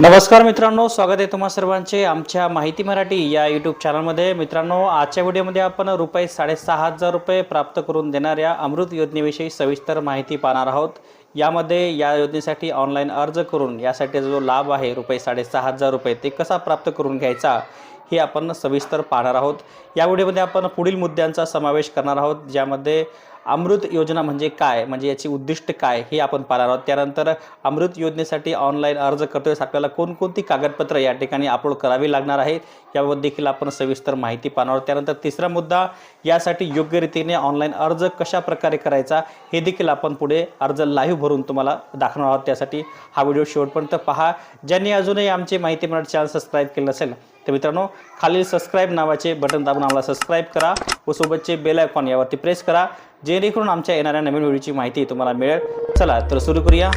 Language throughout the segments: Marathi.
नमस्कार मित्रांनो स्वागत आहे तुम्हा सर्वांचे आमच्या माहिती मराठी या यूट्यूब चॅनलमध्ये मित्रांनो आजच्या व्हिडिओमध्ये आपण रुपये साडेसहा हजार रुपये प्राप्त करून देणाऱ्या अमृत योजनेविषयी सविस्तर माहिती पाहणार आहोत. यामध्ये या योजनेसाठी ऑनलाईन अर्ज करून यासाठी जो लाभ आहे रुपये साडेसहा हजार रुपये ते कसा प्राप्त करून घ्यायचा हे आपण सविस्तर पाहणार आहोत. या व्हिडिओमध्ये आपण पुढील मुद्द्यांचा समावेश करणार आहोत ज्यामध्ये अमृत योजना म्हणजे काय? म्हणजे याची उद्दिष्ट काय? हे आपण पाहणार आहोत. त्यानंतर अमृत योजनेसाठी ऑनलाईन अर्ज करतो आपल्याला कोणकोणती कागदपत्र या ठिकाणी अपलोड करावी लागणार आहेत? याबाबत देखील आपण सविस्तर माहिती पाहणार आहोत. त्यानंतर तिसरा मुद्दा यासाठी योग्य रीतीने ऑनलाईन अर्ज कशा प्रकारे करायचा? हे देखील आपण पुढे अर्ज लाईव्ह भरून तुम्हाला दाखवणार आहोत. त्यासाठी हा व्हिडिओ शेवटपर्यंत पहा. ज्यांनी अजूनही आमचे माहिती मिळणार चॅनल सबस्क्राईब केलं नसेल तर मित्रांनो खालील सबस्क्राईब नावाचे बटन दाबून आम्हाला सबस्क्राईब करा व सोबतचे बेल आयकॉन यावरती प्रेस करा. जेणेकरून आमच्या येणाऱ्या नवीन व्हिडिओची माहिती तुम्हाला मिळेल. चला तर सुरू करूया.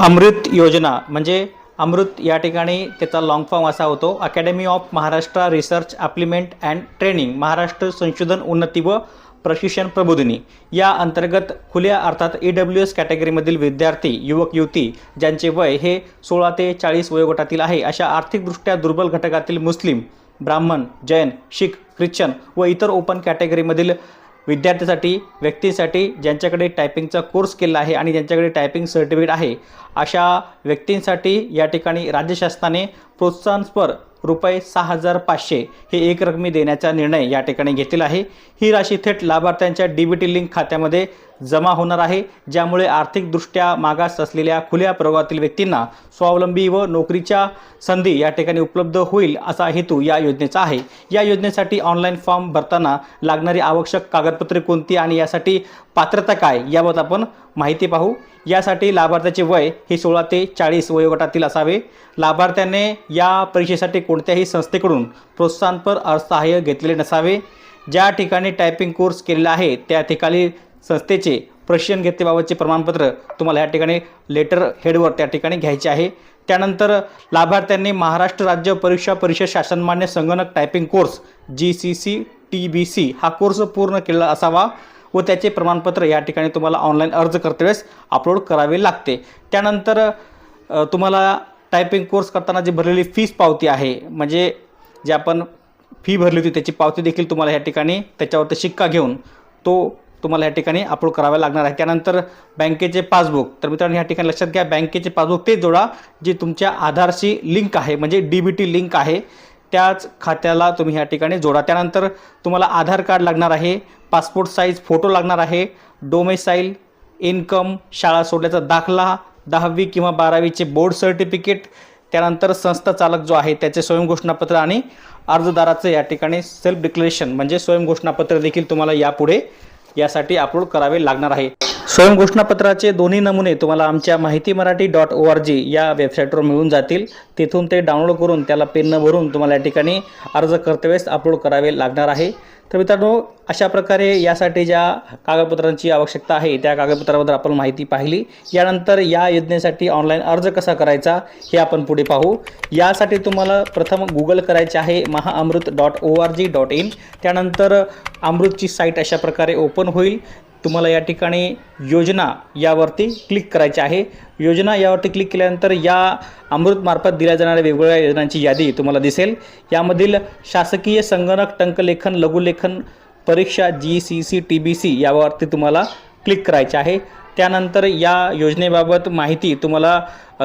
अमृत योजना म्हणजे अमृत या ठिकाणी त्याचा लॉंग फॉर्म असा होतो. Academy of Maharashtra research upliftment and training Maharashtra संशोधन उन्नती व प्रशिक्षण प्रबोधिनी. या अंतर्गत खुल्या अर्थात ई डब्ल्यू एस कॅटेगरीमधील विद्यार्थी युवक युवती ज्यांचे वय हे सोळा ते चाळीस वयोगटातील आहे अशा आर्थिकदृष्ट्या दुर्बल घटकातील मुस्लिम ब्राह्मण जैन शीख ख्रिश्चन व इतर ओपन कॅटेगरीमधील विद्यार्थ्यासाठी व्यक्तींसाठी ज्यांच्याकडे टायपिंगचा कोर्स केला आहे आणि ज्यांच्याकडे टायपिंग सर्टिफिकेट आहे अशा व्यक्तींसाठी या ठिकाणी राज्य शासनाने प्रोत्साहनपर रुपये सहा हजार पाचशे हे एक रकमी देण्याचा निर्णय या ठिकाणी घेतलेला आहे. ही राशी थेट लाभार्थ्यांच्या डी बी टी लिंक खात्यामध्ये जमा होणार आहे ज्यामुळे आर्थिकदृष्ट्या मागास असलेल्या खुल्या प्रवर्गातील व्यक्तींना स्वावलंबी व नोकरीच्या संधी या ठिकाणी उपलब्ध होईल असा हेतू या योजनेचा आहे. या योजनेसाठी ऑनलाईन फॉर्म भरताना लागणारी आवश्यक कागदपत्रे कोणती आणि यासाठी पात्रता काय याबाबत आपण माहिती पाहू. यासाठी लाभार्थ्याचे वय हे सोळा ते चाळीस वयोगटातील असावे. लाभार्थ्याने या परीक्षेसाठी कोणत्याही संस्थेकडून प्रोत्साहनपर अर्थसहाय्य घेतलेले नसावे. ज्या ठिकाणी टायपिंग कोर्स केलेला आहे त्या ठिकाणी संस्थेचे प्रशिक्षण घेतल्याबाबतचे प्रमाणपत्र तुम्हाला या ठिकाणी लेटर हेडवर त्या ठिकाणी घ्यायचे आहे. त्यानंतर लाभार्थ्यांनी महाराष्ट्र राज्य परीक्षा परिषद शासनमान्य संगणक typing course G C C T B C हा कोर्स पूर्ण केलेला असावा. व त्याचे प्रमाणपत्र या ठिकाणी तुम्हाला ऑनलाईन अर्ज करतेवेळेस अपलोड करावे लागते. त्यानंतर तुम्हाला टायपिंग कोर्स करताना जी भरलेली फीस पावती आहे म्हणजे जे आपण फी भरली होती त्याची पावती देखील तुम्हाला या ठिकाणी त्याच्यावरती शिक्का घेऊन तो तुम्हाला या ठिकाणी अपलोड करावा लागणार आहे. त्यानंतर बँकेचे पासबुक. तर मित्रांनो या ठिकाणी लक्षात घ्या बँकेचे पासबुक ते जोडा जे तुमच्या आधारशी लिंक आहे म्हणजे डी बी टी लिंक आहे. त्याच खात्याला तुम्ही ह्या ठिकाणी जोडा. त्यानंतर तुम्हाला आधार कार्ड लागणार आहे पासपोर्ट साईज फोटो लागणार आहे डोमेसाईल इन्कम शाळा सोडल्याचा दाखला दहावी किंवा बारावीचे बोर्ड सर्टिफिकेट त्यानंतर संस्था चालक जो आहे त्याचे स्वयंघोषणापत्र आणि अर्जदाराचं या ठिकाणी सेल्फ डिक्लेरेशन म्हणजे स्वयंघोषणापत्र देखील तुम्हाला यापुढे यासाठी अपलोड करावे लागणार आहे. स्वयंघोषणापत्राचे दोन्ही नमुने तुम्हाला आमच्या माहिती Marathi dot O R G या वेबसाईटवर मिळून जातील. तिथून ते डाउनलोड करून त्याला पेन भरून तुम्हाला या ठिकाणी अर्ज करतेवेळेस अपलोड करावे लागणार आहे. तर मित्रांनो अशा प्रकारे यासाठी ज्या कागदपत्रांची आवश्यकता आहे त्या कागदपत्राबद्दल आपण माहिती पाहिली. यानंतर या योजनेसाठी ऑनलाईन अर्ज कसा करायचा हे आपण पुढे पाहू. यासाठी तुम्हाला प्रथम गुगल करायचे आहे Mahaamrut dot O R G dot in त्यानंतर अमृतची साईट अशा प्रकारे ओपन होईल. तुम्हाला या ठिकाणी योजना यावरती क्लिक करायची आहे. योजना यावरती क्लिक केल्यानंतर या अमृतमार्फत दिल्या जाणाऱ्या वेगवेगळ्या योजनांची यादी तुम्हाला दिसेल. यामधील शासकीय संगणक टंकलेखन लघुलेखन परीक्षा G C C T B C यावरती तुम्हाला क्लिक करायचे आहे. त्यानंतर या योजनेबाबत माहिती तुम्हाला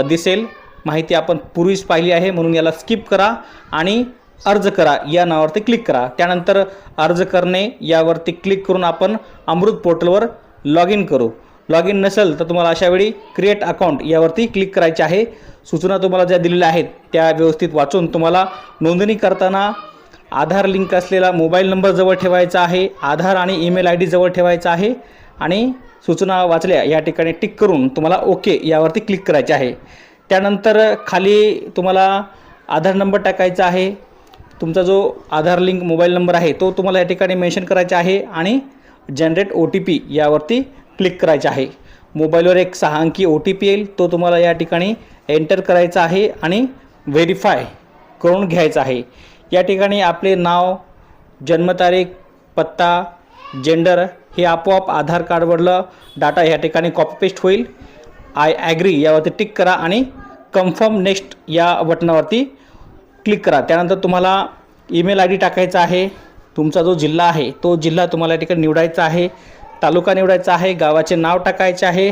दिसेल. माहिती आपण पूर्वीच पाहिली आहे म्हणून याला स्किप करा आणि अर्ज करा या नावावरती क्लिक करा. त्यानंतर अर्ज करणे यावरती क्लिक करून आपण अमृत पोर्टलवर लॉग इन करू. लॉग इन नसेल तर तुम्हाला अशावेळी क्रिएट अकाउंट यावरती क्लिक करायचे आहे. सूचना तुम्हाला ज्या दिलेल्या आहेत त्या व्यवस्थित वाचून तुम्हाला नोंदणी करताना आधार लिंक असलेला मोबाईल नंबर जवळ ठेवायचा आहे आधार आणि ईमेल आय डी जवळ ठेवायचा आहे आणि सूचना वाचल्या या ठिकाणी टिक करून तुम्हाला ओके यावरती क्लिक करायचे आहे. त्यानंतर खाली तुम्हाला आधार नंबर टाकायचा आहे. तुमचा जो आधार लिंक मोबाईल नंबर आहे तो तुम्हाला या ठिकाणी मेन्शन करायचा आहे आणि जनरेट ओ टी पी यावरती क्लिक करायचे आहे. मोबाईलवर एक सहा अंकी ओ टी पी येईल तो तुम्हाला या ठिकाणी एंटर करायचा आहे आणि व्हेरीफाय करून घ्यायचा आहे. या ठिकाणी आपले नाव जन्मतारीख पत्ता जेंडर हे आपोआप आधार कार्डवरलं डाटा ह्या ठिकाणी कॉपी पेस्ट होईल. आय ॲग्री यावरती टिक करा आणि कन्फर्म नेक्स्ट या बटनावरती क्लिक करा. त्यानंतर तुम्हाला ईमेल आय डी टाकायचा आहे. तुमचा जो जिल्हा आहे तो जिल्हा तुम्हाला या ठिकाणी निवडायचा आहे. तालुका निवडायचा आहे गावाचे नाव टाकायचे आहे.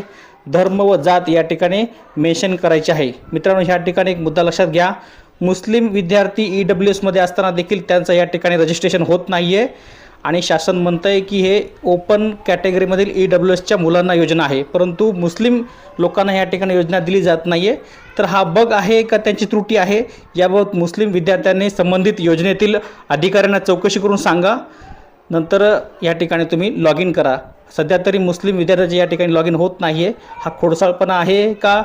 धर्म व जात या ठिकाणी मेन्शन करायचे आहे. मित्रांनो ह्या ठिकाणी एक मुद्दा लक्षात घ्या. मुस्लिम विद्यार्थी ई डब्ल्यू एसमध्ये असताना देखील त्यांचं या ठिकाणी रजिस्ट्रेशन होत नाही आहे आणि शासन म्हणतं आहे की हे ओपन कॅटेगरीमधील ई डब्ल्यू एसच्या मुलांना योजना आहे. परंतु मुस्लिम लोकांना या ठिकाणी योजना दिली जात नाही आहे तर हा बग आहे का त्यांची त्रुटी आहे? याबाबत मुस्लिम विद्यार्थ्यांनी संबंधित योजनेतील अधिकाऱ्यांना चौकशी करून सांगा. नंतर या ठिकाणी तुम्ही लॉग इन करा. सध्या तरी मुस्लिम विद्यार्थ्याचे या ठिकाणी लॉग इन होत नाही आहे हा खोडसाळपणा आहे का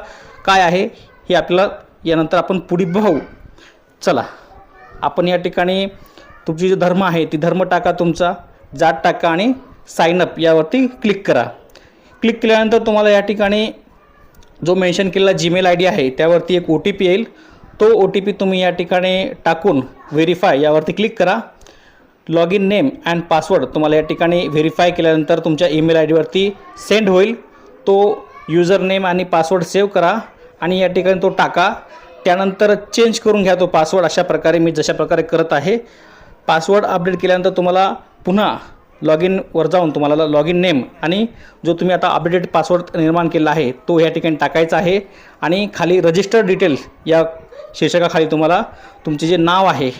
काय आहे हे आपल्याला यानंतर आपण पुढे पाहू चला आपण या ठिकाणी तुमची जे धर्म आहे ती धर्म टाका तुमचा जात टाका आणि साईनअप यावरती क्लिक करा. क्लिक केल्यानंतर तुम्हाला या ठिकाणी जो मेन्शन केलेला जीमेल आय डी आहे त्यावरती एक ओ टी पी येईल. तो ओ टी पी तुम्ही या ठिकाणी टाकून व्हेरीफाय यावरती क्लिक करा. Log in name and password तुम्हाला या ठिकाणी व्हेरीफाय केल्यानंतर तुमच्या ईमेल आय डीवरती सेंड होईल. तो युजर नेम आणि पासवर्ड सेव्ह करा आणि या ठिकाणी तो टाका. त्यानंतर चेंज करून घ्या तो पासवर्ड अशा प्रकारे मी जशा प्रकारे करत आहे पासवर्ड अपडेट केल्यानंतर तुम्हाला पुन्हा लॉग इनवर जाऊन तुम्हाला लॉग इन नेम आणि जो तुम्ही आता अपडेटेड पासवर्ड निर्माण केला आहे तो या ठिकाणी टाकायचा आहे. आणि खाली रजिस्टर डिटेल या शीर्षकाखाली तुम्हाला तुमचे जे नाव आहे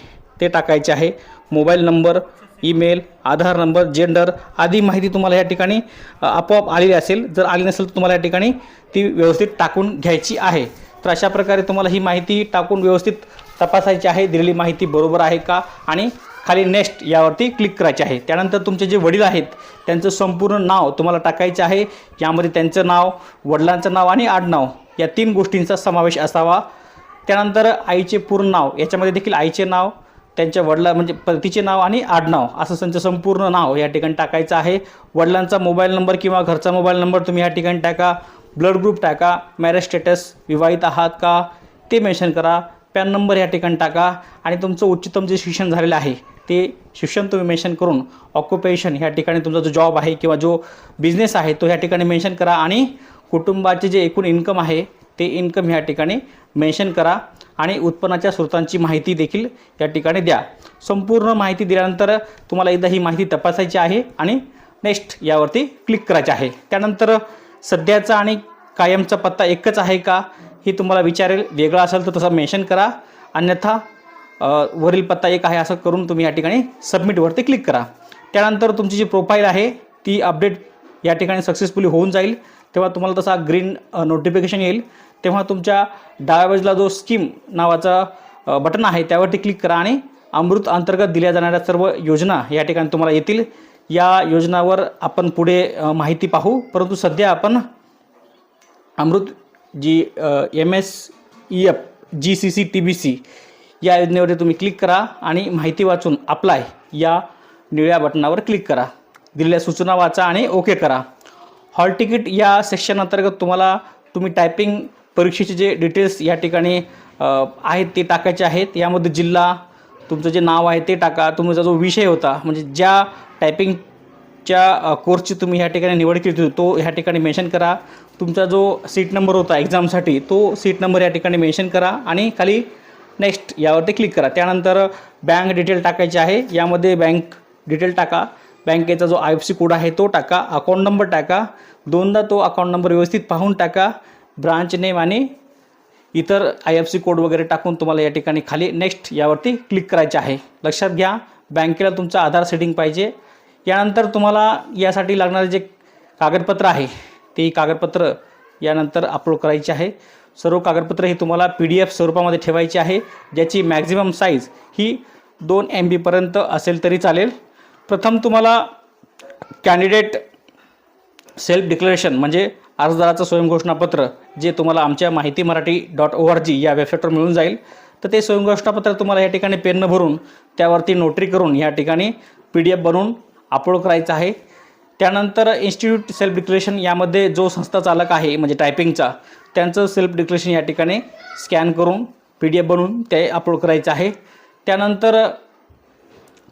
ते टाकायचे आहे. Mobile number email Aadhaar number gender आदी माहिती तुम्हाला या ठिकाणी आपोआप आलेली असेल. जर आली नसेल तर तुम्हाला या ठिकाणी ती व्यवस्थित टाकून घ्यायची आहे. तर अशा प्रकारे तुम्हाला ही माहिती टाकून व्यवस्थित तपासायची आहे. दिलेली माहिती बरोबर आहे का? आणि खाली नेक्स्ट यावरती क्लिक करायचे आहे. त्यानंतर तुमचे जे वडील आहेत त्यांचं संपूर्ण नाव तुम्हाला टाकायचं आहे. यामध्ये त्यांचं नाव वडिलांचं नाव आणि आडनाव या तीन गोष्टींचा समावेश असावा. त्यानंतर आईचे पूर्ण नाव याच्यामध्ये देखील आईचे नाव त्यांच्या वडिला म्हणजे पतीचे नाव आणि आडनाव असं त्यांचं संपूर्ण नाव या ठिकाणी टाकायचं आहे. वडिलांचा मोबाईल नंबर किंवा घरचा मोबाईल नंबर तुम्ही या ठिकाणी टाका. ब्लड ग्रुप टाका. मॅरेज स्टेटस विवाहित आहात का? ते मेन्शन करा. पॅन नंबर या ठिकाणी टाका. आणि तुमचं उच्चतम जे शिक्षण झालेलं आहे ते शिक्षण तुम्ही मेन्शन करून ऑक्युपेशन ह्या ठिकाणी तुमचा जो जॉब आहे किंवा जो बिझनेस आहे तो ह्या ठिकाणी मेन्शन करा. आणि कुटुंबाचे जे एकूण इन्कम आहे ते इन्कम ह्या ठिकाणी मेन्शन करा. आणि उत्पन्नाच्या स्रोतांची माहिती देखील या ठिकाणी द्या. संपूर्ण माहिती दिल्यानंतर तुम्हाला एकदा ही माहिती तपासायची आहे आणि नेक्स्ट यावरती क्लिक करायचे आहे. त्यानंतर सध्याचा आणि कायमचा पत्ता एकच आहे का? हे तुम्हाला विचारेल वेगळा असेल तर तसा मेन्शन करा. अन्यथा वरील पत्ता एक आहे असं करून तुम्ही या ठिकाणी सबमिटवरती क्लिक करा. त्यानंतर तुमची जी प्रोफाईल आहे ती अपडेट या ठिकाणी सक्सेसफुली होऊन जाईल. तेव्हा तुम्हाला तसा ग्रीन नोटिफिकेशन येईल. तेव्हा तुमच्या डाव्या बाजूला जो स्कीम नावाचा बटन आहे त्यावरती क्लिक करा आणि अमृत अंतर्गत दिल्या जाणाऱ्या सर्व योजना या ठिकाणी तुम्हाला येतील. या योजनावर आपण पुढे माहिती पाहू. परंतु सध्या आपण Amrit G M S E F G C C T B C या योजनेवर तुम्ही क्लिक करा आणि माहिती वाचून अप्लाय या निळ्या बटनावर क्लिक करा. दिलेल्या सूचना वाचा आणि ओके करा. हॉल तिकीट या सेक्शन अंतर्गत तुम्हाला तुम्ही टायपिंग परीक्षेचे जे डिटेल्स या ठिकाणी आहेत ते टाकायचे आहेत. यामध्ये जिल्हा तुमचं जे नाव आहे ते टाका. तुमचा जो विषय होता म्हणजे ज्या टायपिंग च्या कोर्सची तुम्ही ह्या ठिकाणी निवड केली होती तो ह्या ठिकाणी मेन्शन करा. तुमचा जो सीट नंबर होता एक्झामसाठी तो सीट नंबर या ठिकाणी मेन्शन करा आणि खाली नेक्स्ट यावरती क्लिक करा. त्यानंतर बँक डिटेल टाकायची आहे यामध्ये बँक डिटेल टाका. बँकेचा जो आय एफ सी कोड आहे तो टाका अकाउंट नंबर टाका दोनदा तो अकाउंट नंबर व्यवस्थित पाहून टाका ब्रांच नेम आणि इतर आय एफ सी कोड वगैरे टाकून तुम्हाला या ठिकाणी खाली नेक्स्ट यावरती क्लिक करायचे आहे. लक्षात घ्या बँकेला तुमचा आधार सेटिंग पाहिजे. यानंतर तुम्हाला यासाठी लागणारे जे कागदपत्र आहे ते कागदपत्र यानंतर अपलोड करायचे आहे. सर्व कागदपत्र ही तुम्हाला पी डी एफ स्वरूपामध्ये ठेवायची आहे. ज्याची मॅक्झिमम साईज ही दोन एम बीपर्यंत असेल तरी चालेल. प्रथम तुम्हाला कॅन्डिडेट सेल्फ डिक्लेरेशन म्हणजे अर्जदाराचं स्वयंघोषणापत्र जे तुम्हाला आमच्या माहिती Marathi dot O R G या वेबसाईटवर मिळून जाईल. तर ते स्वयंघोषणापत्र तुम्हाला या ठिकाणी पेननं भरून त्यावरती नोटरी करून या ठिकाणी पी डी एफ बनवून अपलोड करायचं आहे. त्यानंतर इन्स्टिट्यूट सेल्फ डिक्लेरेशन यामध्ये जो संस्था चालक आहे म्हणजे टायपिंगचा त्यांचं सेल्फ डिक्लेरेशन या ठिकाणी स्कॅन करून पी डी एफ बनवून ते अपलोड करायचं आहे. त्यानंतर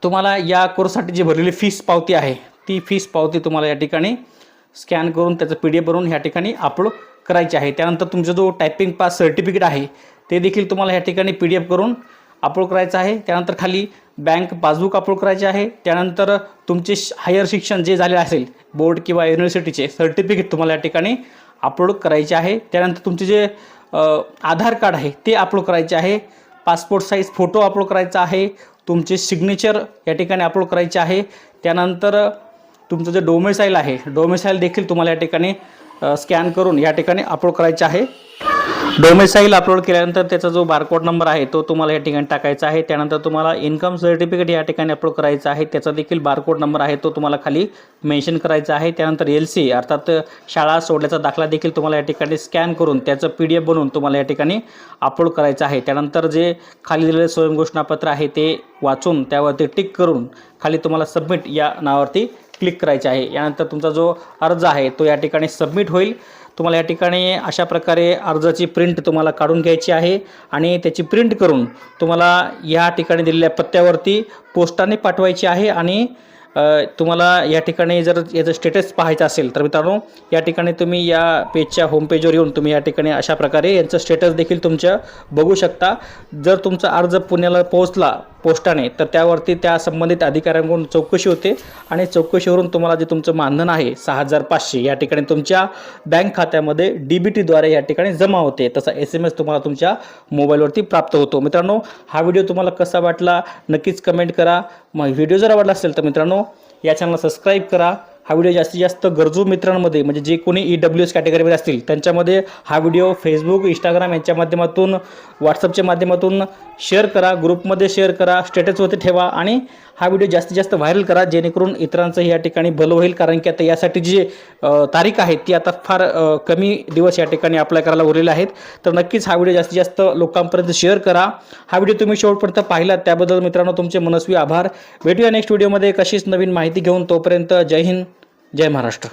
तुम्हाला या कोर्ससाठी जी भरलेली फीस पावती आहे ती फीस पावती तुम्हाला या ठिकाणी स्कॅन करून त्याचं पी डी एफ बनवून ह्या ठिकाणी अपलोड करायचे आहे. त्यानंतर तुमचा जो टायपिंग पास सर्टिफिकेट आहे ते देखील तुम्हाला ह्या ठिकाणी पी डी एफ करून अपलोड करायचं आहे. त्यानंतर खाली बँक पासबुक अपलोड करायचे आहे. त्यानंतर तुमचे हायर शिक्षण जे झाले असेल बोर्ड किंवा युनिव्हर्सिटीचे सर्टिफिकेट तुम्हाला या ठिकाणी अपलोड करायचे आहे. त्यानंतर तुमचे जे आधार कार्ड आहे ते अपलोड करायचे आहे. पासपोर्ट साईज फोटो अपलोड करायचा आहे. तुमचे सिग्नेचर या ठिकाणी अपलोड करायचे आहे. त्यानंतर तुमचं जे डोमेसाईल आहे डोमेसाईल देखील तुम्हाला या ठिकाणी स्कॅन करून या ठिकाणी अपलोड करायचे आहे. डोमेसाईल अपलोड केल्यानंतर त्याचा जो बारकोड नंबर आहे तो तुम्हाला या ठिकाणी टाकायचा आहे. त्यानंतर तुम्हाला इन्कम सर्टिफिकेट या ठिकाणी अपलोड करायचं आहे. त्याचा देखील बारकोड नंबर आहे तो तुम्हाला खाली मेन्शन करायचा आहे. त्यानंतर एल सी अर्थात शाळा सोडल्याचा दाखला देखील तुम्हाला या ठिकाणी स्कॅन करून त्याचं पी डी एफ बनवून तुम्हाला या ठिकाणी अपलोड करायचं आहे. त्यानंतर जे खाली दिलेलं स्वयंघोषणापत्र आहे ते वाचून त्यावरती टिक करून खाली तुम्हाला सबमिट या नावावरती क्लिक करायचे आहे. यानंतर तुमचा जो अर्ज आहे तो या ठिकाणी सबमिट होईल. तुम्हाला या ठिकाणी अशा प्रकारे अर्जाची प्रिंट तुम्हाला काढून घ्यायची आहे आणि त्याची प्रिंट करून तुम्हाला या ठिकाणी दिलेल्या पत्त्यावरती पोस्टाने पाठवायची आहे आणि तुम्हाला या ठिकाणी जर याचं स्टेटस पाहायचं असेल तर मित्रांनो या ठिकाणी तुम्ही या पेजच्या होम पेजवर येऊन तुम्ही या ठिकाणी अशा प्रकारे यांचं स्टेटस देखील तुमच्या बघू शकता. जर तुमचा अर्ज पुण्याला पोहोचला पोस्टाने तर त्यावरती त्या संबंधित अधिकाऱ्यांकडून चौकशी होते आणि चौकशीवरून तुम्हाला जे तुमचं मानधन आहे सहा हजार पाचशे या ठिकाणी तुमच्या बँक खात्यामध्ये डी बी टीद्वारे या ठिकाणी जमा होते. तसा एस एम एस तुम्हाला तुमच्या मोबाईलवरती प्राप्त होतो. मित्रांनो हा व्हिडिओ तुम्हाला कसा वाटला नक्कीच कमेंट करा. मग व्हिडिओ जर आवडला असेल तर मित्रांनो या चॅनलला सबस्क्राईब करा. हा व्हिडिओ जास्तीत जास्त गरजू मित्रांमध्ये म्हणजे जे कोणी ई डब्ल्यू एस कॅटेगरीमध्ये असतील त्यांच्यामध्ये हा व्हिडिओ फेसबुक इंस्टाग्राम यांच्या माध्यमातून व्हॉट्सअपच्या माध्यमातून शेअर करा ग्रुपमध्ये शेअर करा स्टेटसवरती ठेवा आणि हा व्हिडिओ जास्तीत जास्त व्हायरल करा जेणेकरून इतरांचंही या ठिकाणी भलं होईल. कारण की आता यासाठी जी तारीख आहे ती आता फार कमी दिवस या ठिकाणी अप्लाय करायला उरलेले आहेत. तर नक्कीच हा व्हिडिओ जास्तीत जास्त लोकांपर्यंत शेअर करा. हा व्हिडिओ तुम्ही शेवटपर्यंत पाहिला त्याबद्दल मित्रांनो तुमचे मनस्वी आभार. भेटूया नेक्स्ट व्हिडिओमध्ये कशीच नवीन माहिती घेऊन तोपर्यंत जय हिंद. जय महाराष्ट्र.